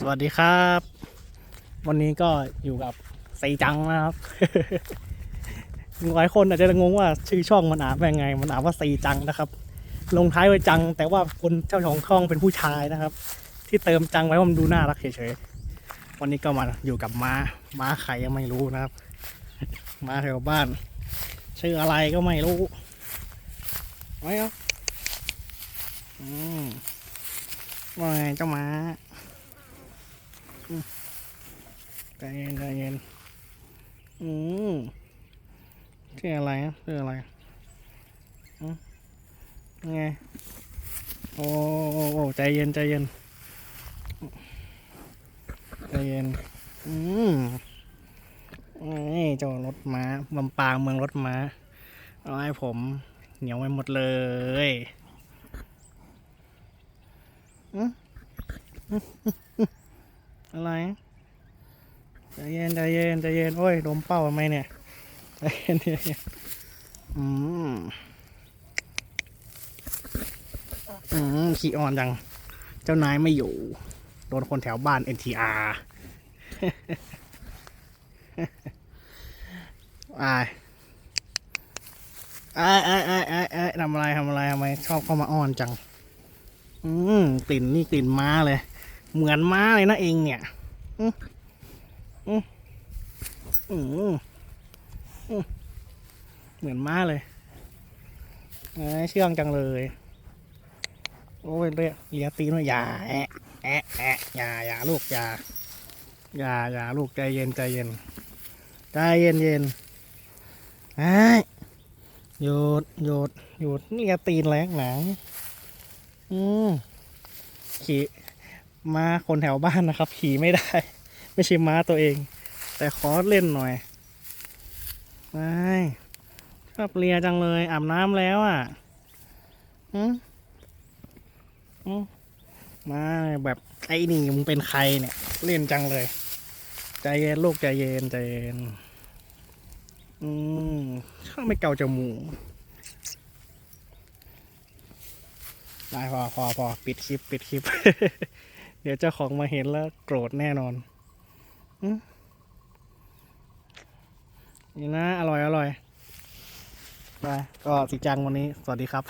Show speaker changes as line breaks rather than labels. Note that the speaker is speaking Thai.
สวัสดีครับ วันนี้ก็อยู่กับไซจังนะครับ หลายคนอาจจะงงว่าชื่อช่องมันอ่านว่ายังไง มันอ่านว่าไซจังนะครับ ลงท้ายไว้จัง แต่ว่าคนเจ้าของช่องเป็นผู้ชายนะครับ ที่เติมจังไว้ว่ามันดูน่ารักเฉยๆวันนี้ก็มาอยู่กับม้าม้าใครยังไม่รู้นะครับ ม้าแถวบ้าน ชื่ออะไรก็ไม่รู้ไม่เอาอืมว่าไงเจ้าม้า ใจเย็นใจเย็นอืมชื่ออะไรอะชื่ออะไรอืมไงโอ้โอ้โอ้ใจเย็นใจเย็นใจเย็นอืมนี่เจ้ารถม้าลำปางเมืองรถม้าเอาให้ผมเหนียวไปหมดเลยอืม อะไรใจเย็นใจเย็นใจเย็นโอ้ยดมเป้าทำไมเนี่ยใจเย็นใจเย็นอืมอืมขี้อ่อนจัง เจ้านายไม่อยู่ โดนคนแถวบ้าน NTR อายอายอายอายอายอายทำอะไรทำอะไรทำไมชอบเข้ามาอ้อนจัง อืมกลิ่นนี่กลิ่นม้าเลย เหมือนม้าเลยนะเองเนี่ย อืมอือืมเหมือนม้าเลยเอ้ยเชื่องจังเลย โอ้ยเรียกเลียตีนว่าอย่าแอะแอะแอะอย่าอย่าลูกอย่าอย่าอย่าลูกใจเย็นใจเย็นใจเย็นเย็นไอ้ยหยุดหยุดหยุดนี่กตีนแรงหนังอืมขี่ ม้าคนแถวบ้านนะครับ ขี่ไม่ได้ ไม่ใช่ม้าตัวเอง แต่ขอเล่นหน่อยไม่ชอบเลียจังเลยอาบน้ำแล้วอะอืมอืมมาแบบไอ้นี่มึงเป็นใครเนี่ย เล่นจังเลย ใจเย็นลูกใจเย็นใจเย็น อืมชอบไม่เกาจมูกได้พอพอพอปิดคลิป ปิดคลิป ดี๋ยวเจ้าของมาเห็นแล้วโกรธแน่นอนนี่นะ อร่อยอร่อยไปก็สีจังวันนี้ สวัสดีครับ